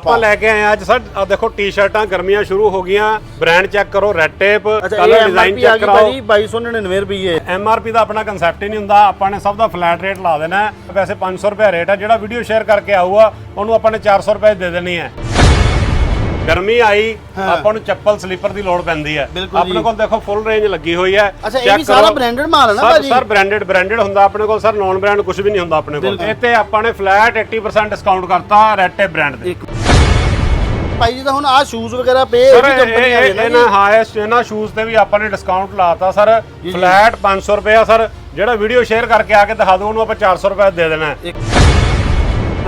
ਆਪਾਂ ਲੈ ਕੇ ਆਏ ਆ ਅੱਜ ਸਰ ਆ ਦੇਖੋ ਟੀ-ਸ਼ਰਟਾਂ ਗਰਮੀਆਂ ਸ਼ੁਰੂ ਹੋ ਗਈਆਂ ਬ੍ਰਾਂਡ ਚੈੱਕ ਕਰੋ ਰੈਡ ਟੇਪ ਕਲਰ ਡਿਜ਼ਾਈਨ ਆ ਚੈੱਕ ਕਰਾਓ। ਭਾਜੀ 2299 ਰੁਪਏ ਐਮਆਰਪੀ ਦਾ ਆਪਣਾ ਕਨਸੈਪਟ ਹੀ ਨਹੀਂ ਹੁੰਦਾ ਆਪਾਂ ਨੇ ਸਭ ਦਾ ਫਲੈਟ ਰੇਟ ਲਾ ਦੇਣਾ। ਵੈਸੇ 500 ਰੁਪਏ ਰੇਟ ਹੈ ਜਿਹੜਾ ਵੀਡੀਓ ਸ਼ੇਅਰ ਕਰਕੇ ਆਊਗਾ ਉਹਨੂੰ ਆਪਾਂ ਨੇ 400 ਰੁਪਏ ਦੇ ਦੇਣੀ ਹੈ। ਗਰਮੀ ਆਈ ਆਪਾਂ ਨੂੰ ਚੱਪਲ ਸਲੀਪਰ ਦੀ ਲੋੜ ਪੈਂਦੀ ਹੈ। ਆਪਣੇ। ਕੋਲ ਦੇਖੋ ਫੁੱਲ ਰੇਂਜ ਲੱਗੀ ਹੋਈ ਹੈ। ਅੱਛਾ ਇਹ ਵੀ ਸਾਰਾ। ਬ੍ਰਾਂਡਡ ਮਾਲ ਹੈ ਨਾ ਭਾਜੀ? ਸਰ ਬ੍ਰਾਂਡਡ ਬ੍ਰਾਂਡਡ ਹੁੰਦਾ ਆਪਣੇ ਕੋਲ ਸਰ ਨੌਨ ਬ੍ਰਾਂਡ ਕੁਝ ਵੀ ਨਹੀਂ ਹੁੰਦਾ ਆਪਣੇ ਕੋਲ। ਤੇ ਆਪਾਂ ਨੇ ਫਲੈਟ 80% ਡਿਸਕਾਊਂਟ ਕਰਤਾ ਰੈਡ ਟੇਪ ਬ੍ਰਾਂਡ ਦੇ। ਭਾਈ ਜੀ ਤਾਂ ਹੁਣ ਆ ਸ਼ੂਜ਼ ਵਗੈਰਾ ਪਏ ਇਹ ਵੀ ਕੰਪਨੀਆਂ ਦੇ ਨਾ ਇਹਨਾਂ ਹਾਈਐਸਟ ਇਹਨਾਂ ਸ਼ੂਜ਼ ਤੇ ਵੀ ਆਪਾਂ ਨੇ ਡਿਸਕਾਊਂਟ ਲਾਤਾ ਸਰ ਫਲੈਟ 500 ਰੁਪਏ ਆ ਸਰ ਜਿਹੜਾ ਵੀਡੀਓ ਸ਼ੇਅਰ ਕਰਕੇ ਆ ਕੇ ਦਿਖਾ ਦਿਓ ਉਹਨੂੰ ਆਪਾਂ 400 ਰੁਪਏ ਦੇ ਦੇਣਾ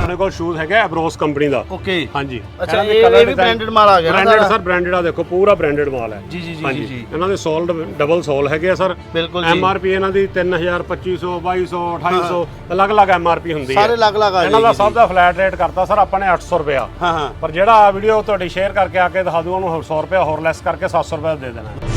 ਆਪਣੇ ਕੋਲ ਸ਼ੂਜ਼ ਹੈਗਾ ਐਬਰੋਸ ਕੰਪਨੀ ਦਾ। ਓਕੇ ਹਾਂਜੀ। ਅੱਛਾ, ਇਹ- ਇਹ ਵੀ branded ਮਾਲ ਆ ਗਿਆ branded ਸਾਰਾ? ਬ੍ਰਾਂਡਡ ਆ ਦੇਖੋ ਪੂਰਾ ਬ੍ਰਾਂਡਡ ਮਾਲ ਹੈ। ਜੀ ਜੀ ਜੀ ਜੀ ਜੀ। ਇਹਨਾਂ ਦੇ ਸੋਲ ਡਬਲ ਸੋਲ ਹੈਗੇ ਆ ਸਰ ਬਿਲਕੁਲ ਜੀ। ਐਮਆਰਪੀ ਇਹਨਾਂ ਦੀ 3000 2500 2200 2800 ਅਲੱਗ-ਅਲੱਗ ਐਮਆਰਪੀ ਹੁੰਦੀ ਹੈ। ਸਾਰੇ ਅਲੱਗ-ਅਲੱਗ ਆ ਇਹਨਾਂ ਦਾ ਜੀ ਸਭ ਦਾ ਫਲੈਟ ਰੇਟ ਕਰਤਾ ਸਰ ਆਪਾਂ ਨੇ 800 ਰੁਪਿਆ ਹਾਂ ਹਾਂ। ਪਰ ਜਿਹੜਾ ਆ ਵੀਡੀਓ ਤੁਹਾਡੀ ਸ਼ੇਅਰ ਕਰਕੇ ਆ ਕੇ ਦਿਖਾ ਦੂ ਉਹਨੂੰ 100 ਰੁਪਏ ਹੋਰ ਲੈਸ ਕਰਕੇ 700 ਰੁਪਏ ਦੇ ਦੇਣਾ।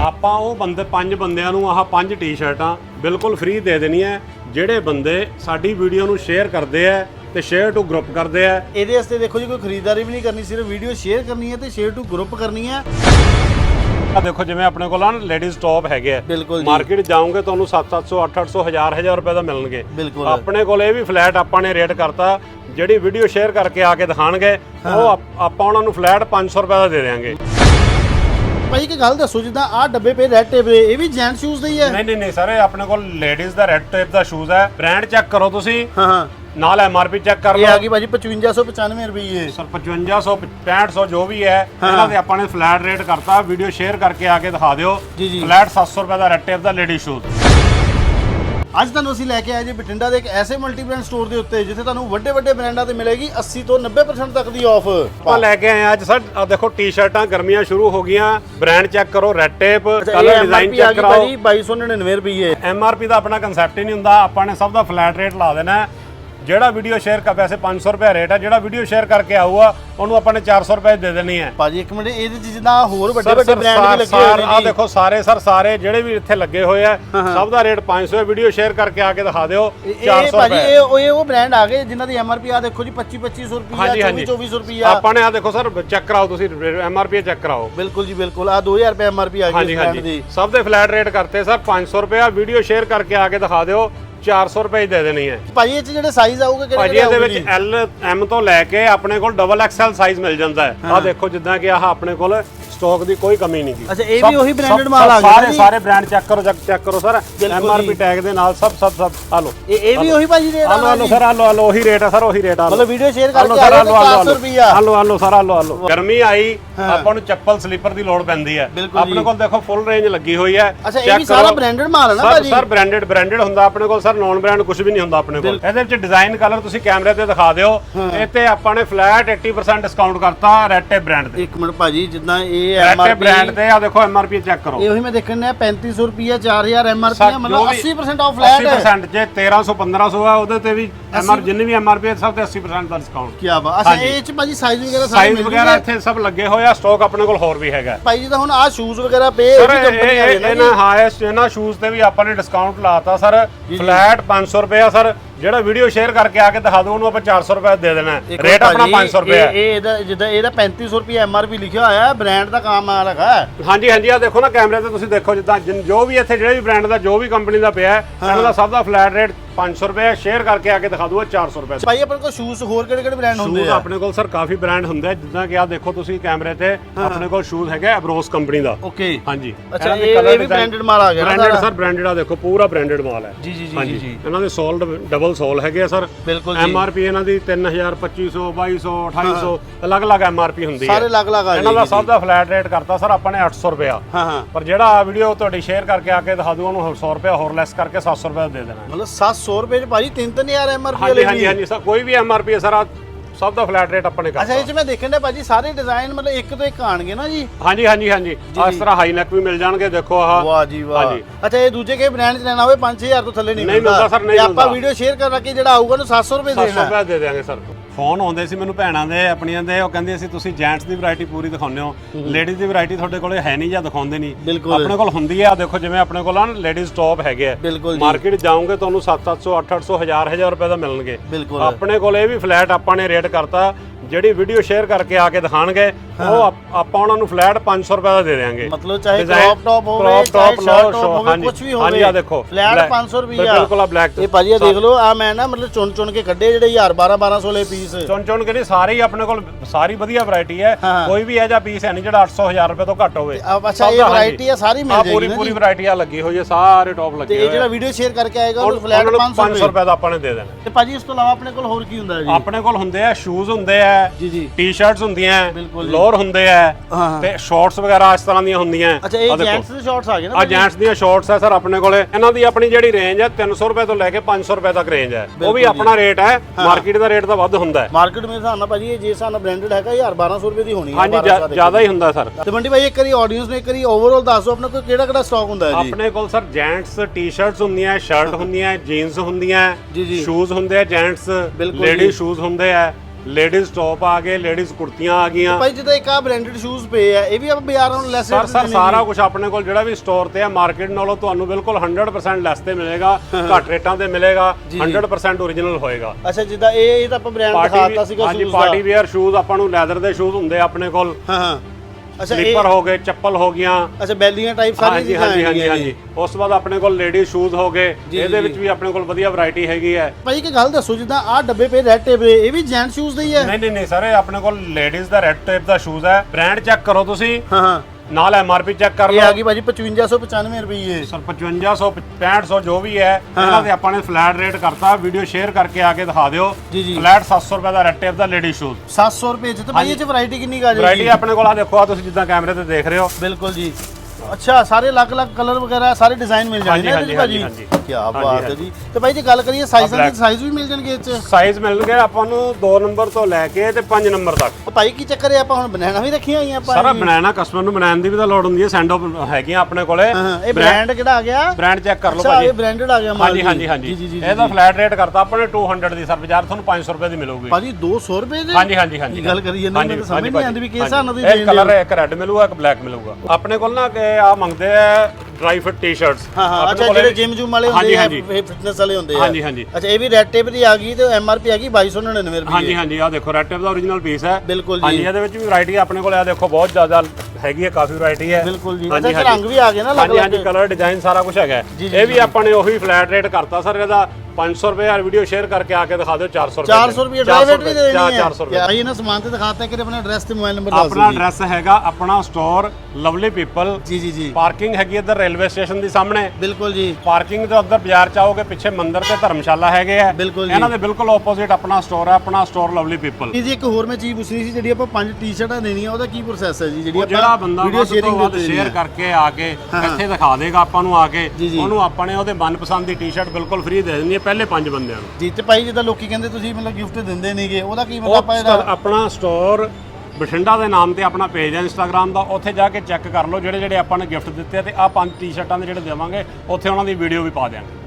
ਆਪਾਂ ਉਹ ਬੰਦੇ ਪੰਜ ਬੰਦਿਆਂ ਨੂੰ ਆਹ ਪੰਜ ਟੀ-ਸ਼ਰਟਾਂ ਬਿਲਕੁਲ ਫ੍ਰੀ ਦੇ ਦੇਣੀਆਂ ਜਿਹੜੇ ਬੰਦੇ ਸਾਡੀ ਵੀਡੀਓ ਨੂੰ ਸ਼ੇਅਰ ਕਰਦੇ ਆ ਤੇ ਸ਼ੇਅਰ ਟੂ ਗਰੁੱਪ ਕਰਦੇ ਆ ਇਹਦੇ ਵਾਸਤੇ ਦੇਖੋ ਜੀ ਕੋਈ ਖਰੀਦਦਾਰੀ ਵੀ ਨਹੀਂ ਕਰਨੀ ਸਿਰਫ ਵੀਡੀਓ ਸ਼ੇਅਰ ਕਰਨੀ ਹੈ ਤੇ ਸ਼ੇਅਰ ਟੂ ਗਰੁੱਪ ਕਰਨੀ ਹੈ। ਆ ਦੇਖੋ ਜਿਵੇਂ ਆਪਣੇ ਕੋਲ ਆ ਲੇਡੀਜ਼ ਟੌਪ ਹੈਗੇ ਆ ਬਿਲਕੁਲ ਜੀ। ਮਾਰਕੀਟ ਜਾਓਗੇ ਤੁਹਾਨੂੰ 7-700 8-800 1000 1000 ਰੁਪਏ ਦਾ ਮਿਲਣਗੇ। ਬਿਲਕੁਲ। ਆਪਣੇ ਕੋਲ ਇਹ ਵੀ ਫਲੈਟ ਆਪਾਂ ਨੇ ਰੇਟ ਕਰਤਾ। ਜਿਹੜੀ ਵੀਡੀਓ ਸ਼ੇਅਰ ਕਰਕੇ ਆ ਕੇ ਦਿਖਾਣਗੇ ਉਹ ਆਪ- ਆਪਾਂ ਉਹਨਾਂ ਨੂੰ ਫਲੈਟ 500 ਰੁਪਏ ਦਾ ਦੇ ਦੇਵਾਂਗੇ ਇੱਕ ਗੱਲ ਦੱਸੋ ਜਿੱਦਾਂ ਆ ਡੱਬੇ ਪਏ ਰੈਡ ਟੇਪ ਦੇ ਇਹ ਵੀ ਜੈਂਟ ਸ਼ੂਜ਼ ਦੇ ਹੀ ਹੈ? ਨਹੀਂ ਨਹੀਂ ਨਹੀਂ ਸਰ ਇਹ ਆਪਣੇ ਕੋਲ ਲੇਡੀਜ਼ ਦਾ ਰੈਡ ਟੇਪ ਦਾ ਸ਼ੂਜ਼ ਹੈ। ਬ੍ਰਾਂਡ ਚੈੱਕ ਕਰੋ ਤੁਸੀਂ। ਹਾਂ ਹਾਂ। ਨਾਲ ਐਮਆਰਪੀ ਚੈੱਕ ਕਰ ਇਹ ਆ ਲਓ ਗਈ ਭਾਜੀ 5595 ਰੁਪਏ ਸਰ 5500 6500 ਜੋ ਵੀ ਹੈ ਇਹਨਾਂ ਦੇ ਆਪਾਂ ਨੇ ਫਲੈਟ ਰੇਟ ਕਰਤਾ। ਵੀਡੀਓ ਸ਼ੇਅਰ ਕਰਕੇ ਆ ਕੇ ਦਿਖਾ ਦਿਓ। ਜੀ, ਜੀ। ਫਲੈਟ 700 ਰੁਪਏ ਦਾ ਰੈਡ ਟੇਪ ਦਾ ਲੇਡੀ ਸ਼ੂਜ਼ ਅੱਜ ਤੁਹਾਨੂੰ ਅਸੀਂ ਲੈ ਕੇ ਆਏ ਜੀ ਬਠਿੰਡਾ ਦੇ ਇੱਕ ਐਸੇ ਮਲਟੀ ਬ੍ਰਾਂਡ ਸਟੋਰ ਦੇ ਉੱਤੇ ਜਿੱਥੇ ਤੁਹਾਨੂੰ ਵੱਡੇ ਵੱਡੇ ਬ੍ਰਾਂਡਾਂ ਤੇ ਮਿਲੇਗੀ 80 ਤੋਂ 90% ਤੱਕ ਦੀ ਆਫ ਆਪਾਂ ਲੈ ਕੇ ਆਏ ਹਾਂ ਅੱਜ ਸਰ ਆ ਦੇਖੋ ਟੀ-ਸ਼ਰਟਾਂ ਗਰਮੀਆਂ ਸ਼ੁਰੂ ਹੋ ਗਈਆਂ ਬ੍ਰਾਂਡ ਚੈੱਕ ਕਰੋ Red Tape colour design check ਗਈ ਕਰਾਓ। ਭਾਜੀ 2299 ਰੁਪਏ। ਐਮਆਰਪੀ ਦਾ ਆਪਣਾ ਕਨਸੈਪਟ ਹੀ ਨਹੀਂ ਹੁੰਦਾ ਆਪਾਂ ਨੇ ਸਭ ਦਾ ਫਲੈਟ ਰੇਟ ਲਾ ਦੇਣਾ ਹੈ। ਜਿਹੜਾ ਵੀਡੀਓ ਸ਼ੇਅਰ ਕਰ ਵੈਸੇ 500 ਰੁਪਏ ਰੇਟ ਹੈ ਜਿਹੜਾ ਵੀਡੀਓ ਸ਼ੇਅਰ ਕਰਕੇ ਆਊਗਾ ਉਹਨੂੰ ਆਪਾਂ ਨੇ 400 ਰੁਪਏ ਦੇ ਦੇਣੀ ਹੈ ਭਾਜੀ ਇੱਕ ਮਿੰਟ ਇਹਦੇ ਚ ਜਿੱਦਾਂ ਹੋਰ ਵੱਡੇ ਵੱਡੇ ਬ੍ਰਾਂਡ ਵੀ ਲੱਗੇ ਹੋਏ ਆ ਨੇ ਜੀ। ਦੇਖੋ ਸਾਰੇ ਸਰ ਸਾਰੇ ਜਿਹੜੇ ਵੀ ਇੱਥੇ ਲੱਗੇ ਹੋਏ ਆ ਸਭ ਦਾ ਰੇਟ 500 ਹੈ ਵੀਡੀਓ ਸ਼ੇਅਰ ਕਰਕੇ ਆ ਕੇ ਦਿਖਾ ਦਿਓ ਇਹ 400 ਭਾਜੀ ਰੁਪਏ। ਇਹ ਉਹ ਇਹ ਉਹ ਬ੍ਰਾਂਡ ਆ ਗਏ ਜਿਨ੍ਹਾਂ ਦੀ ਐਮਆਰਪੀ ਆ ਦੇਖੋ ਜੀ 25 2500 ਰੁਪਿਆ ਹਾਂਜੀ 24 ਹਾਂਜੀ। 2400 ਰੁਪਿਆ ਆਪਾਂ ਨੇ ਆ ਦੇਖੋ ਸਰ ਚੈੱਕ ਕਰਾਓ ਤੁਸੀਂ ਐਮਆਰਪੀ ਚੈੱਕ ਕਰਾਓ। ਬਿਲਕੁਲ ਜੀ ਬਿਲਕੁਲ। ਆ 2000 ਰੁਪਏ ਐਮਆਰਪੀ ਆ ਗਈ ਹਾਂਜੀ ਹਾਂਜੀ। ਸਭ ਦੇ ਫਲੈਟ ਰੇਟ ਕਰਤੇ ਸਰ 500 ਰੁਪਏ ਵੀਡੀਓ ਸ਼ੇਅਰ ਕਰਕੇ ਆ ਕੇ ਦਿਖਾ ਦਿਓ 400 ਰੁਪਏ ਹੀ ਦੇ ਦੇਣੀ ਹੈ। ਭਾਜੀ ਇਹ ਚ ਜਿਹੜੇ ਸਾਈਜ਼ ਆਊਗੇ ਕਿਹੜੇ ਭਾਜੀ ਇਹਦੇ ਵਿੱਚ ਐਲ ਐਮ ਤੋਂ ਲੈ ਕੇ ਆਪਣੇ ਕੋਲ ਡਬਲ ਐਕਸਐਲ ਸਾਈਜ਼ ਮਿਲ ਜਾਂਦਾ ਹੈ। ਆ ਦੇਖੋ ਜਿੱਦਾਂ ਕਿ ਆਹ ਆਪਣੇ ਕੋਲ ਸਟਾਕ ਦੀ ਕੋਈ ਕਮੀ ਨਹੀਂ ਗੀ। ਅੱਛਾ, ਇਹ ਵੀ ਉਹੀ ਸਭ- ਮਾਲ ਆ ਗਿਆ ਸਾਰੇ ਜੀ? ਸਾਰੇ ਬ੍ਰਾਂਡ ਚੈੱਕ ਕਰੋ ਚੈੱਕ ਕਰੋ ਸਰ। ਜੀ। ਟੈਗ ਦੇ ਨਾਲ ਸਭ ਸਭ ਸਭ ਆ ਲਓ ਇਹ ਇਹ ਵੀ ਉਹੀ ਭਾਜੀ ਰੇਟ ਆ ਲਓ ਸਰ ਆ ਲਓ ਆ ਲਓ ਉਹੀ ਰੇਟ ਆ ਸਰ ਉਹੀ ਰੇਟ ਆ ਮਤਲਬ ਵੀਡੀਓ ਸ਼ੇਅਰ ਕਰਕੇ ਆ ਆ 400 ਲਓ ਰੁਪਿਆ ਆ ਲਓ ਆ ਲਓ ਸਰ ਆ ਲਓ ਆ ਲਓ ਗਰਮੀ ਆਈ ਆਪਾਂ ਨੂੰ ਚੱਪਲ ਸਲੀਪਰ ਦੀ ਲੋੜ ਪੈਂਦੀ ਹੈ। ਆਪਣੇ ਜੀ। ਕੋਲ ਦੇਖੋ ਫੁੱਲ ਰੇਂਜ ਲੱਗੀ ਹੋਈ ਹੈ। ਅੱਛਾ ਇਹ ਵੀ ਸਾਰਾ। ਬ੍ਰਾਂਡਡ ਮਾਲ ਹੈ ਨਾ ਭਾਜੀ? ਸਰ ਬ੍ਰਾਂਡਡ ਬ੍ਰਾਂਡਡ ਹੁੰਦਾ ਆਪਣੇ ਕੋਲ ਸਰ ਨੌਨ ਬ੍ਰਾਂਡ ਕੁਝ ਵੀ ਨਹੀਂ ਹੁੰਦਾ ਆਪਣੇ ਕੋਲ। ਇਹਦੇ ਵਿੱਚ ਡਿਜ਼ਾਈਨ ਕਲਰ ਤੁਸੀਂ ਕੈਮਰੇ ਤੇ ਦਿਖਾ ਦਿਓ। ਇਹ ਤੇ ਆਪਾਂ ਨੇ ਫਲੈਟ 80% ਡਿਸਕਾਊਂਟ ਕਰਤਾ ਰੈਡ ਟੇਪ ਬ੍ਰਾਂਡ ਤੇ। ਇੱਕ ਮਿੰਟ ਭਾਜੀ ਜਿੱਦਾਂ ਇਹ ਟੇਪ ਐਮਆਰਪੀ ਬ੍ਰਾਂਡ ਤੇ ਆ ਦੇਖੋ ਐਮਆਰਪੀ ਚੈੱਕ ਕਰੋ। ਇਹ ਉਹੀ ਮੈਂ ਦੇਖਣ ਨੇ 3500 ਰੁਪਿਆ 4000 ਐਮਆਰਪੀ ਹੈ ਮਤਲਬ ਜੋ ਵੀ 80% ਆਫ ਫਲੈਟ ਹੈ। 80% ਜੇ 1300 1500 ਆ ਉਹਦੇ ਤੇ ਵੀ ਐਮਆਰ ਜਿੰਨੀ ਵੀ ਐਮਆਰਪੀ ਹੈ ਸਭ ਤੇ 80% ਦਾ ਡਿਸਕਾਊਂਟ ਕੀ ਬਾਤ ਅੱਛਾ। ਇਹ ਚ ਭਾਜੀ ਸਾਈਜ਼ ਵਗੈਰਾ ਸਾਰੇ ਸਾਈਜ਼ ਵਗੈਰਾ ਇੱਥੇ ਸਭ ਲੱਗੇ ਹੋਏ ਆ ਸਟਾਕ ਆਪਣੇ ਕੋਲ ਹੋਰ ਵੀ ਹੈਗਾ। ਭਾਈ ਜੀ ਤਾਂ ਹੁਣ ਆ ਸ਼ੂਜ਼ ਵਗੈਰਾ ਪਏ ਇਹ ਵੀ ਇਹ ਕੰਪਨੀਆਂ ਦੇ ਨਾ ਇਹਨਾਂ ਹਾਈਐਸਟ ਇਹਨਾਂ ਸ਼ੂਜ਼ ਤੇ ਵੀ ਆਪਾਂ ਨੇ ਡਿਸਕਾਊਂਟ ਲਾਤਾ ਸਰ ਫਲੈਟ 500 ਰੁਪਏ ਆ ਸਰ ਜਿਹੜਾ ਵੀਡੀਓ ਸ਼ੇਅਰ ਕਰਕੇ ਆ ਕੇ ਦਿਖਾ ਦਿਓ ਉਹਨੂੰ ਆਪਾਂ 400 ਰੁਪਏ ਦੇ ਦੇਣਾ। ਰੇਟ ਆਪਣਾ 500 ਰੁਪਏ ਇਹ ਹੈ ਇਹ ਇਹਦਾ ਜਿੱਦਾਂ ਇਹਦਾ 3500 ਰੁਪਏ ਐਮਆਰਪੀ ਲਿਖਿਆ ਹੋਇਆ ਹੈ ਬ੍ਰਾਂਡ ਦਾ ਕੰਮ ਆ ਲਗਾ। ਹਾਂਜੀ ਹਾਂਜੀ ਆ ਦੇਖੋ ਨਾ ਕੈਮਰੇ ਤੇ ਤੁਸੀਂ ਦੇਖੋ ਜਿੱਦਾਂ ਜਿਨ- ਜੋ ਵੀ ਇੱਥੇ ਜਿਹੜੇ ਵੀ ਬ੍ਰਾਂਡ ਦਾ ਜੋ ਵੀ ਕੰਪਨੀ ਦਾ ਪਿਆ ਹੈ, ਇਹਨਾਂ ਦਾ ਸਭ ਦਾ ਫਲੈਟ ਰੇਟ 500 ਰੁਪਏ ਸ਼ੇਅਰ ਕਰਕੇ ਆ ਕੇ ਦਿਖਾ ਦੂਗਾ 400 ਰੁਪਏ। ਭਾਈ ਆਪਣੇ ਕੋਲ ਸ਼ੂਜ਼ ਹੋਰ ਕਿਹੜੇ ਕਿਹੜੇ ਬ੍ਰਾਂਡ ਹੁੰਦੇ ਸ਼ੂਜ਼ ਆ? ਆਪਣੇ ਕੋਲ ਸਰ ਕਾਫੀ ਬ੍ਰਾਂਡ ਹੁੰਦੇ ਆ ਜਿੱਦਾਂ ਕਿ ਆ ਦੇਖੋ ਤੁਸੀਂ ਕੈਮਰੇ ਤੇ ਆਪਣੇ ਕੋਲ ਸ਼ੂਜ਼ ਹੈਗਾ ਐਬਰੋਸ ਕੰਪਨੀ ਦਾ। ਓਕੇ ਹਾਂਜੀ। ਅੱਛਾ, ਦੇ ਇਹ- ਵੀ branded ਮਾਲ ਆ ਗਿਆ branded ਸਾਰਾ? ਬ੍ਰਾਂਡਡ ਆ ਦੇਖੋ ਪੂਰਾ ਬ੍ਰਾਂਡਡ ਮਾਲ ਹੈ। ਜੀ ਜੀ ਜੀ ਜੀ ਇਹਨਾਂ ਦੇ ਸੋਲ ਡਬਲ ਸੋਲ ਹੈਗੇ ਆ ਸਰ ਬਿਲਕੁਲ ਜੀ। ਐਮਆਰਪੀ ਇਹਨਾਂ ਦੀ 3000 2500 2200 2800 ਅਲੱਗ-ਅਲੱਗ ਐਮਆਰਪੀ ਹੁੰਦੀ ਹੈ। ਸਾਰੇ ਅਲੱਗ-ਅਲੱਗ ਆ ਇਹਨਾਂ ਦਾ ਸਭ ਦਾ ਫਲੈਟ ਰੇਟ ਕਰਤਾ ਸਰ ਆਪਾਂ ਨੇ 800 ਰੁਪਿਆ ਹਾਂ ਹਾਂ। ਪਰ ਜਿਹੜਾ ਆ ਵੀਡੀਓ ਤੁਹਾਡੀ ਸ਼ੇਅਰ ਕਰਕੇ ਆ ਕੇ ਦਿਖਾ ਦੂ ਉਹਨੂੰ 100 ਰੁਪਿਆ ਹੋਰ ਲੈਸ ਕਰਕੇ 700 ਰੁਪਏ ਦੇ ਦੇਣਾ। ਮਤਲਬ 700 ਰੁਪਏ ਚ ਭਾਜੀ 3-3000 ਐਮਆਰਪੀ ਹਾਂਜੀ ਵਾਲੇ ਹਾਂਜੀ ਵੀ ਹਾਂਜੀ ਸਰ ਕੋਈ ਵੀ ਐਮਆਰਪੀ ਹੈ ਸਰ ਆਹ ਸਭ ਦਾ ਫਲੈਟ ਰੇਟ ਆਪਾਂ ਨੇ ਅੱਛਾ ਇਹ ਚ ਮੈਂ ਦੇਖਣ ਦਾ ਭਾਜੀ ਸਾਰੇ ਡਿਜ਼ਾਈਨ ਮਤਲਬ ਇੱਕ ਤੋਂ ਇੱਕ ਆਣਗੇ ਨਾ ਜੀ? ਹਾਂਜੀ ਹਾਂਜੀ ਹਾਂਜੀ। ਆਹ ਇਸ ਤਰ੍ਹਾਂ ਹਾਈ ਨੈਕ ਵੀ ਮਿਲ ਜਾਣਗੇ ਦੇਖੋ ਆਹ। ਵਾਹ ਜੀ ਵਾਹ। ਹਾਂਜੀ। ਅੱਛਾ ਇਹ ਦੂਜੇ ਕੇ ਬ੍ਰਾਂਡ ਚ ਲੈਣਾ ਹੋਵੇ? 5000 ਤੋਂ ਥੱਲੇ ਨਹੀਂ ਨਹੀਂ ਮਿਲਦਾ ਸਰ, ਨਹੀਂ ਤੇ ਆਪਾਂ ਮਿਲਦਾ। ਵੀਡੀਓ ਸ਼ੇਅਰ ਕਰਕੇ ਜਿਹੜਾ ਆਊਗਾ ਉਹਨੂੰ 700 ਰੁਪਏ 700 ਦੇਣਾ। ਰੁਪਏ ਦੇ ਸਰ। ਫੋਨ ਆਉਂਦੇ ਸੀ ਮੈਨੂੰ ਭੈਣਾਂ ਦੇ ਆਪਣੀਆਂ ਦੇ ਉਹ ਕਹਿੰਦੇ ਸੀ ਤੁਸੀਂ ਜੈਂਟਸ ਦੀ ਵੈਰਾਈਟੀ ਪੂਰੀ ਦਿਖਾਉਂਦੇ ਹੋ। ਲੇਡੀਜ਼ ਦੀ ਵੈਰਾਈਟੀ ਤੁਹਾਡੇ ਕੋਲੇ ਹੈ ਨਹੀਂ ਜਾਂ ਦਿਖਾਉਂਦੇ ਨਹੀਂ। ਆਪਣੇ ਕੋਲ ਹੁੰਦੀ ਹੈ ਆ ਦੇਖੋ ਜਿਵੇਂ ਆਪਣੇ ਕੋਲ ਆ ਲੇਡੀਜ਼ ਟੌਪ ਹੈਗੇ ਆ। ਮਾਰਕੀਟ ਜਾਓਗੇ ਤੁਹਾਨੂੰ 7-700 8-800 1000 1000 ਰੁਪਏ ਦਾ ਮਿਲਣਗੇ। ਆਪਣੇ ਕੋਲ ਇਹ ਵੀ ਫਲੈਟ ਆਪਾਂ ਨੇ ਰੇਟ ਕਰਤਾ ਜਿਹੜੀ ਵੀਡੀਓ ਸ਼ੇਅਰ ਕਰਕੇ ਆ ਕੇ ਦਿਖਾਣਗੇ ਉਹ ਆਪ- ਉਹਨਾਂ ਨੂੰ ਫਲੈਟ 500 ਰੁਪਏ ਦਾ ਦੇ ਦੇਵਾਂਗੇ ਮਤਲਬ ਚਾਹੇ ਕ੍ਰੌਪ ਟੌਪ ਹੋਵੇ top ਸ਼ਰਟ ਲਓ, ਟੌਪ ਹੋਵੇ ਕੁਝ ਵੀ ਹੋਵੇ ਹਾਂਜੀ ਆ ਦੇਖੋ ਫਲੈਟ black- 500 ਰੁਪਏ ਬਿਲਕੁਲ ਆ ਬਲੈਕ ਇਹ ਭਾਜੀ ਆ ਦੇਖ ਲਓ ਆ ਮੈਂ ਨਾ ਮਤਲਬ ਚੁਣ ਚੁਣ ਕੇ ਕੱਢੇ ਜਿਹੜੇ 1000 12 1200 ਵਾਲੇ ਪੀਸ ਚੁਣ ਚੁਣ ਕੇ ਨਹੀਂ ਸਾਰੇ ਹੀ ਆਪਣੇ ਕੋਲ ਸਾਰੀ ਵਧੀਆ ਵੈਰਾਈਟੀ ਹੈ। ਹਾਂ। ਕੋਈ ਵੀ ਇਹ ਜਿਹਾ ਪੀਸ ਹੈ ਨਹੀਂ ਜਿਹੜਾ 800 1000 ਰੁਪਏ ਤੋਂ ਘੱਟ ਹੋਵੇ। ਆ, ਅੱਛਾ, ਇਹ variety ਆ, ਸਾਰੀ ਮਿਲ ਜਾਏਗੀ ਪੂਰੀ ਨਾ ਪੂਰੀ ਜੀ? ਵੈਰਾਈਟੀ ਆ ਲੱਗੀ ਹੋਈ ਹੈ ਸਾਰੇ ਟੌਪ ਤੇ ਲੱਗੇ ਇਹ ਹੋਏ ਜਿਹੜਾ ਆ ਵੀਡੀਓ ਸ਼ੇਅਰ ਕਰਕੇ ਆਏਗਾ ਉਹਨੂੰ ਉਹਨੂੰ ਫਲੈਟ 500 500 ਰੁਪਏ। ਦਾ ਆਪਾਂ ਨੇ ਦੇ ਦੇਣਾ। ਤੇ ਭਾਜੀ ਇਸ ਤੋਂ ਇਲਾਵਾ ਆਪਣੇ ਕੋਲ ਹੋਰ ਕੀ ਹੁੰਦਾ ਹੈ ਜੀ? ਆਪਣੇ ਕੋਲ ਹੁੰਦੇ ਆ ਸ਼ੂਜ਼ ਹੁੰਦੇ ਆ ਜੀ ਜੀ। ਟੀ-ਸ਼ਰਟਸ ਹੁੰਦੀਆਂ ਬਿਲਕੁਲ ਜੀ। ਲੋਅਰ ਹੁੰਦੇ ਆ ਹਾਂ, ਹਾਂ। ਤੇ ਸ਼ਾਰਟਸ ਵਗੈਰਾ ਇਸ ਤਰ੍ਹਾਂ ਦੀਆਂ ਹੁੰਦੀਆਂ। ਅੱਛਾ ਇਹ ਜੈਂਟਸ ਦੇ ਸ਼ਾਰਟਸ ਆ ਗਏ ਨਾ ਆ ਜੈਂਟਸ ਦੀਆਂ ਸ਼ਾਰਟਸ ਹੈ ਸਰ ਆਪਣੇ ਕੋਲੇ। ਇਹਨਾਂ ਦੀ ਆਪਣੀ ਜਿਹੜੀ ਰੇਂਜ ਹੈ 300 ਰੁਪਏ ਤੋਂ ਲੈ ਕੇ 500 ਰੁਪਏ ਤੱਕ ਰੇਂਜ ਹੈ ਉਹ ਵੀ ਆਪਣਾ ਰੇਟ ਹੈ। ਮਾਰਕੀਟ ਦਾ ਰੇਟ ਤਾਂ ਵੱਧ ਹੁੰਦਾ ਹੈ। ਮਾਰਕੀਟ ਮੇਰੇ ਹਿਸਾਬ ਨਾਲ ਭਾਜੀ ਇਹ ਜੇ ਹਿਸਾਬ ਨਾਲ ਬ੍ਰਾਂਡਡ ਹੈਗਾ 1000 1200 ਰੁਪਏ ਦੀ ਹੋਣੀ ਹੈ ਹਾਂਜੀ 1200 ਜ਼ਿਆਦਾ ਹੀ ਹੁੰਦਾ ਸਰ। ਤੇ ਮੰਡੀ ਭਾਈ ਇੱਕ ਵਾਰੀ ਆਡੀਅנס ਨੇ ਇੱਕ ਵਾਰੀ ਓਵਰਆਲ ਦੱਸ ਦਿਓ ਆਪਣੇ ਕੋਲ ਕਿਹੜਾ ਕਿਹੜਾ ਸਟਾਕ ਹੁੰਦਾ ਹੈ ਜੀ? ਆਪਣੇ ਕੋਲ ਸਰ ਜੈਂਟਸ ਟੀ-ਸ਼ਰਟਸ ਹੁੰਦੀਆਂ ਸ਼ਰਟ ਹੁੰਦੀਆਂ ਜੀਨਸ ਹੁੰਦੀਆਂ ਜੀ, ਜੀ। ਸ਼ੂਜ਼ ਹੁੰਦੇ ਆ ਜੈਂਟਸ ਬਿਲਕੁਲ ਲੇਡੀ ਜੀ। ਸ਼ੂਜ਼ ਹੁੰਦੇ ਆ ਲੇਡੀਜ਼ ਟੌਪ ਆ ਗਏ ਲੇਡੀਜ਼ ਕੁੜਤੀਆਂ ਆ ਗਈਆਂ। ਭਾਈ ਜਿੱਦਾਂ ਇੱਕ ਆ ਬ੍ਰਾਂਡਡ ਸ਼ੂਜ਼ ਪਏ ਆ ਇਹ ਵੀ ਆਪਾਂ ਬਾਜ਼ਾਰਾਂ ਨੂੰ ਲੈਸ ਸਰ ਸਰ ਸਾਰਾ ਕੁਝ ਆਪਣੇ ਕੋਲ ਜਿਹੜਾ ਵੀ ਸਟੋਰ ਤੇ ਹੈ ਮਾਰਕੀਟ ਨਾਲੋਂ ਤੁਹਾਨੂੰ ਬਿਲਕੁਲ 100% ਲੈਸ ਤੇ ਮਿਲੇਗਾ ਘੱਟ ਰੇਟਾਂ ਤੇ ਮਿਲੇਗਾ 100% ਓਰੀਜਨਲ ਹੋਏਗਾ। ਅੱਛਾ ਜਿੱਦਾਂ ਇਹ ਇਹ ਤਾਂ ਆਪਾਂ ਬ੍ਰਾਂਡ ਦਿਖਾਤਾ ਸੀਗਾ ਹਾਂਜੀ ਸ਼ੂਜ਼ ਦਾ। ਪਾਰਟੀ ਵੇਅਰ ਸ਼ੂਜ਼ ਆਪਾਂ ਨੂੰ ਲੈਦਰ ਦੇ ਸ਼ੂਜ਼ ਹੁੰਦੇ ਆ ਆਪਣੇ ਕੋਲ। ਹਾਂ ਹਾਂ। ਅੱਛਾ ਇਹ ਸਲੀਪਰ ਹੋ ਗਏ ਚੱਪਲ ਹੋ ਗਈਆਂ। ਅੱਛਾ ਬੈਲੀਆਂ ਟਾਈਪ ਸਾਰੀ ਹਾਂਜੀ ਚੀਜ਼ਾਂ ਹਾਂਜੀ ਹਾਂਜੀ ਹੈਗੀਆਂ ਹਾਂਜੀ। ਉਸ ਤੋਂ ਬਾਅਦ ਆਪਣੇ ਕੋਲ ਲੇਡੀ ਸ਼ੂਜ਼ ਹੋ ਗਏ। ਜੀ, ਇਹਦੇ ਜੀ, ਵਿੱਚ ਵੀ ਆਪਣੇ ਕੋਲ ਵਧੀਆ ਵੈਰਾਈਟੀ ਹੈਗੀ ਹੈ। ਭਾਈ ਇੱਕ ਗੱਲ ਦੱਸੋ ਜਿੱਦਾਂ ਆਹ ਡੱਬੇ ਪਏ ਰੈਡ ਟੇਪ ਇਹ ਵੀ ਜੈਂਟ ਸ਼ੂਜ਼ ਦੇ ਹੀ ਹੈ? ਨਹੀਂ ਨਹੀਂ ਨਹੀਂ ਸਰ ਇਹ ਆਪਣੇ ਕੋਲ ਲੇਡੀਜ਼ ਦਾ ਰੈਡ ਟੇਪ ਦਾ ਸ਼ੂਜ਼ ਹੈ। ਬ੍ਰਾਂਡ ਚੈੱਕ ਕਰੋ ਤੁਸੀਂ। ਹਾਂ ਹਾਂ। ਨਾਲ ਐਮਆਰਪੀ ਚੈੱਕ ਕਰ ਇਹ ਆ ਲਓ। ਗਈ ਭਾਜੀ 5595 ਰੁਪਏ ਸਰ 5500 6500 ਜੋ ਵੀ ਹੈ ਇਹਨਾਂ ਦੇ ਆਪਾਂ ਨੇ ਫਲੈਟ ਰੇਟ ਕਰਤਾ। ਵੀਡੀਓ ਸ਼ੇਅਰ ਕਰਕੇ ਆ ਕੇ ਦਿਖਾ ਦਿਓ। ਜੀ, ਜੀ। ਫਲੈਟ 700 ਰੁਪਏ ਦਾ ਰੈਡ ਟੇਪ ਦਾ ਲੇਡੀ ਸ਼ੂਜ਼ 700 ਰੁਪਏ ਚ ਤੇ ਭਾਈ ਇਹ ਚ ਵੈਰਾਈਟੀ ਕਿੰਨੀ ਕੁ ਆ ਵੈਰਾਈਟੀ ਜਾਏਗੀ ਆਪਣੇ ਕੋਲ ਆ ਦੇਖੋ ਆ ਤੁਸੀਂ ਜਿੱਦਾਂ ਕੈਮਰੇ ਤੇ ਦੇਖ ਰਹੇ ਹੋ। ਬਿਲਕੁਲ ਜੀ। ਅੱਛਾ ਸਾਰੇ ਅਲੱਗ-ਅਲੱਗ ਕਲਰ ਵਗੈਰਾ ਸਾਰੇ ਡਿਜ਼ਾਈਨ ਮਿਲ ਜਾਣਗੇ ਹਾਂਜੀ, ਨਾ ਭਾਜੀ? ਹਾਂਜੀ, ਕੀ ਹਾਂਜੀ, ਬਾਤ ਹੈ ਹਾਂਜੀ। ਜੀ। ਤੇ ਭਾਈ ਜੇ ਗੱਲ ਕਰੀਏ ਸਾਈਜ਼ਾਂ ਦੀ ਸਾਈਜ਼ ਵੀ ਮਿਲ ਜਾਣਗੇ ਇਹ ਚ? ਸਾਈਜ਼ ਮਿਲਣਗੇ ਆਪਾਂ ਨੂੰ 2 ਨੰਬਰ ਤੋਂ ਲੈ ਕੇ ਤੇ 5 ਨੰਬਰ ਤੱਕ। ਉਹ ਭਾਈ ਕੀ ਚੱਕਰ ਹੈ ਆਪਾਂ ਹੁਣ ਬਨਾਨਾ ਵੀ ਰੱਖੀਆਂ ਹੋਈਆਂ ਆਪਾਂ ਸਾਰਾ? ਬਣਾਣਾ ਕਸਟਮਰ ਨੂੰ ਬਣਾਉਣ ਦੀ ਵੀ ਤਾਂ ਲੋੜ ਹੁੰਦੀ ਹੈ ਸੈਂਡੋ ਹੈਗੀਆਂ ਆਪਣੇ ਕੋਲੇ। ਹਾਂ ਇਹ ਬ੍ਰਾਂਡ ਕਿਹੜਾ ਆ ਗਿਆ? ਬ੍ਰਾਂਡ ਚੈੱਕ ਕਰ ਲਓ ਅੱਛਾ ਭਾਜੀ। ਇਹ ਬ੍ਰਾਂਡਡ ਆ ਗਿਆ ਮਾਲ ਹਾਂਜੀ। ਹਾਂਜੀ ਹਾਂਜੀ। ਜੀ ਜੀ ਜੀ ਇਹਦਾ ਫਲੈਟ ਰੇਟ ਕਰਤਾ ਆਪਾਂ ਨੇ 200 ਦੀ ਸਰ ਬਾਜ਼ਾਰ ਤੁਹਾਨੂੰ 500 ਰੁਪਏ ਦੀ ਮਿਲੂਗੀ। ਭਾਜੀ 200 ਰੁਪਏ ਦੇ? ਹਾਂਜੀ ਹਾਂਜੀ ਹਾਂਜੀ। ਕੀ ਗੱਲ ਕਰੀ ਜਾਂਦੇ ਹਾਂਜੀ, ਮੈਨੂੰ ਤਾਂ ਸਮਝ ਹਾਂਜੀ ਨਹੀਂ ਆਉਂਦੀ ਵੀ ਕਿਸ ਹਿਸਾਬ ਨਾਲ ਤੁਸੀਂ ਇਹ ਕਲਰ ਇੱਕ ਰੈੱਡ ਮਿਲੂਗਾ ਇੱਕ ਬਲੈਕ ਮਿਲੂਗਾ। ਆਪਣੇ ਕੋਲ ਨਾ ਕਿ ਆ ਮੰਗਦੇ ਆ ਡਰਾਈ ਫਿਟ ਟੀ-ਸ਼ਰਟਸ ਹਾਂ ਹਾਂ ਅੱਛਾ ਜਿਹੜੇ ਜਿਮ ਜੂਮ ਵਾਲੇ ਹਾਂਜੀ, ਹੁੰਦੇ ਆ ਹਾਂਜੀ। ਇਹ ਫਿਟਨੈਸ ਵਾਲੇ ਹੁੰਦੇ ਆ। ਹਾਂਜੀ ਹਾਂਜੀ। ਅੱਛਾ ਇਹ ਵੀ ਰੈਡ ਟੇਪ ਦੀ ਆ ਗਈ ਤੇ ਐਮਆਰਪੀ ਆ ਗਈ 2299 ਰੁਪਏ। ਹਾਂਜੀ ਹਾਂਜੀ ਆ ਦੇਖੋ ਰੈਡ ਟੇਪ ਦਾ origignal ਪੀਸ ਹੈ। ਬਿਲਕੁਲ ਹਾਂਜੀ ਜੀ ਇਹਦੇ ਵਿੱਚ ਵੀ ਵੈਰਾਈਟੀ ਆਪਣੇ ਕੋਲ ਆ ਦੇਖੋ ਬਹੁਤ ਜ਼ਿਆਦਾ ਹੈਗੀ ਹੈ ਕਾਫੀ ਵੈਰਾਈਟੀ ਹੈ। ਬਿਲਕੁਲ ਜੀ। ਹਾਂਜੀ, ਅੱਛਾ ਹਾਂਜੀ। ਰੰਗ ਵੀ ਆ ਗਏ ਨਾ ਹਾਂਜੀ ਹਾਂਜੀ ਅਲੱਗ-ਅਲੱਗ। ਕਲਰ ਡਿਜ਼ਾਈਨ ਸਾਰਾ ਕੁਝ ਹੈਗਾ ਹੈ। ਜੀ, ਜੀ, ਇਹ ਵੀ ਆਪਾਂ ਨੇ ਉਹੀ ਫਲੈਟ ਰੇਟ ਕਰਤਾ ਸਰ ਇਹਦਾ 500 ਰੁਪਏ ਯਾਰ ਵੀਡੀਓ ਸ਼ੇਅਰ ਕਰਕੇ ਆ ਕੇ ਦਿਖਾ ਦਿਓ 400 ਰੁਪਏ 400 ਰੁਪਏ ਡਰਾਈਵਰ ਵੀ ਦੇ ਦੇਣੀ ਹੈ। 400 ਰੁਪਏ। ਭਾਈ ਇਹਨਾਂ ਸਮਾਨ ਤੇ ਦਿਖਾਤਾ ਕਿ ਆਪਣਾ ਐਡਰੈਸ ਤੇ ਮੋਬਾਈਲ ਨੰਬਰ ਦੱਸ ਆਪਣਾ ਦਿਓ ਐਡਰੈਸ ਹੈਗਾ ਆਪਣਾ ਸਟੋਰ ਲਵਲੀ ਪੀਪਲ ਜੀ ਜੀ ਜੀ। ਪਾਰਕਿੰਗ ਹੈਗੀ ਇੱਧਰ ਰੇਲਵੇ ਸਟੇਸ਼ਨ ਦੇ ਸਾਹਮਣੇ। ਬਿਲਕੁਲ ਜੀ। ਪਾਰਕਿੰਗ ਦੇ ਉੱਧਰ ਬਾਜ਼ਾਰ ਚ ਆਓਗੇ ਪਿੱਛੇ ਮੰਦਿਰ ਤੇ ਧਰਮਸ਼ਾਲਾ ਹੈਗੇ ਆ। ਬਿਲਕੁਲ ਜੀ। ਇਹਨਾਂ ਦੇ ਬਿਲਕੁਲ ਆਪੋਜ਼ਿਟ ਆਪਣਾ ਸਟੋਰ ਹੈ ਆਪਣਾ ਸਟੋਰ ਲਵਲੀ ਪੀਪਲ ਜੀ ਜੀ ਇੱਕ ਹੋਰ ਮੈਂ ਚੀਜ਼ ਪੁੱਛਣੀ ਸੀ ਜਿਹੜੀ ਆਪਾਂ ਪੰਜ ਟੀ-ਸ਼ਰਟਾਂ ਦੇਣੀਆਂ ਉਹਦਾ ਕੀ ਪ੍ਰੋਸੈਸ ਹੈ ਜੀ? ਜਿਹੜੀ ਉਹ ਜਿਹੜਾ ਬੰਦਾ ਵੀਡੀਓ ਵੱਧ ਤੋਂ ਸ਼ੇਅਰਿੰਗ ਵੱਧ ਸ਼ੇਅਰ ਕਰਕੇ ਆ ਕੇ ਇੱਥੇ ਦਿਖਾ ਦੇਗਾ ਆਪਾਂ ਨੂੰ ਆ ਕੇ। ਜੀ, ਜੀ। ਉਹਨੂੰ ਆਪਾਂ ਨੇ ਉਹਦੇ ਮਨਪਸੰਦ ਦੀ ਟੀ-ਸ਼ਰਟ ਬਿਲਕੁਲ ਫ੍ਰੀ ਦੇ ਦੇਣੀ ਹੈ। ਪਹਿਲੇ ਪੰਜ ਬੰਦਿਆਂ ਨੂੰ। ਜੀ ਤੇ ਭਾਈ ਜਿੱਦਾਂ ਲੋਕੀ ਕਹਿੰਦੇ ਤੁਸੀਂ ਮਤਲਬ ਗਿਫਟ ਦਿੰਦੇ ਨਹੀਂਗੇ ਉਹਦਾ ਕੀ ਮਤਲਬ ਆਪਾਂ ਉਹ ਇਹਦਾ ਆਪਣਾ ਸਟੋਰ ਬਠਿੰਡਾ ਦੇ ਨਾਮ ਤੇ ਆਪਣਾ ਪੇਜ ਹੈ ਇੰਸਟਾਗ੍ਰam ਦਾ ਉੱਥੇ ਜਾ ਕੇ ਚੈੱਕ ਕਰ ਲਓ ਜਿਹੜੇ ਜਿਹੜੇ ਆਪਾਂ ਨੇ ਗਿਫਟ ਦਿੱਤੇ ਆ ਤੇ ਆ ਪੰਜ ਟੀ-ਸ਼ਰਟਾਂ ਦੇ ਜਿਹੜੇ ਦੇਵਾਂਗੇ ਉੱਥੇ ਉਹਨਾਂ ਦੀ ਵੀਡੀਓ ਵੀ ਪਾ ਦਿਆਂਗੇ।